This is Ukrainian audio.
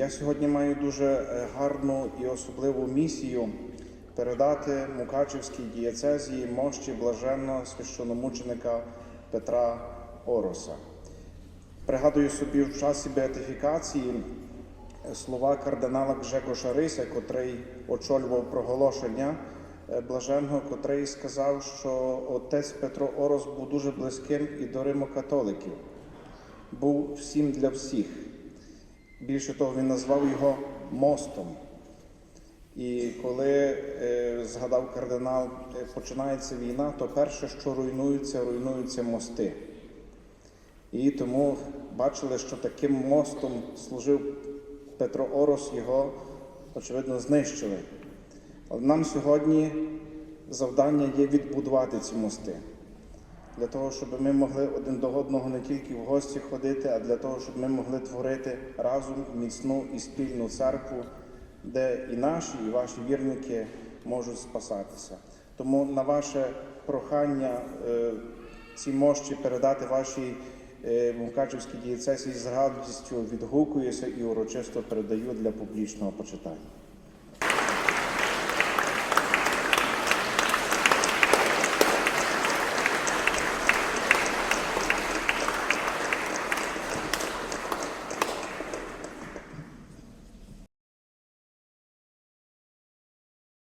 Я сьогодні маю дуже е, гарну і особливу місію передати Мукачівській дієцезії мощі блаженного священомученика Петра Ороса. Пригадую собі в часі беатифікації слова кардинала Гжегоша Рися, котрий очолював проголошення е, блаженного, котрий сказав, що отець Петро Орос був дуже близьким і до римокатоликів, був всім для всіх. Більше того, він назвав його мостом. І коли е, згадав кардинал, е, починається війна, то перше, що руйнується, руйнуються мости. І тому бачили, що таким мостом служив Петро Орос, його, очевидно, знищили. Але нам сьогодні завдання є відбудувати ці мости. Для того, щоб ми могли один до одного не тільки в гості ходити, а для того, щоб ми могли творити разом міцну і спільну церкву, де і наші, і ваші вірники можуть спасатися. Тому на ваше прохання е, ці мощі передати вашій е, Мукачівській дієцесії з радістю відгукуюся і урочисто передаю для публічного почитання.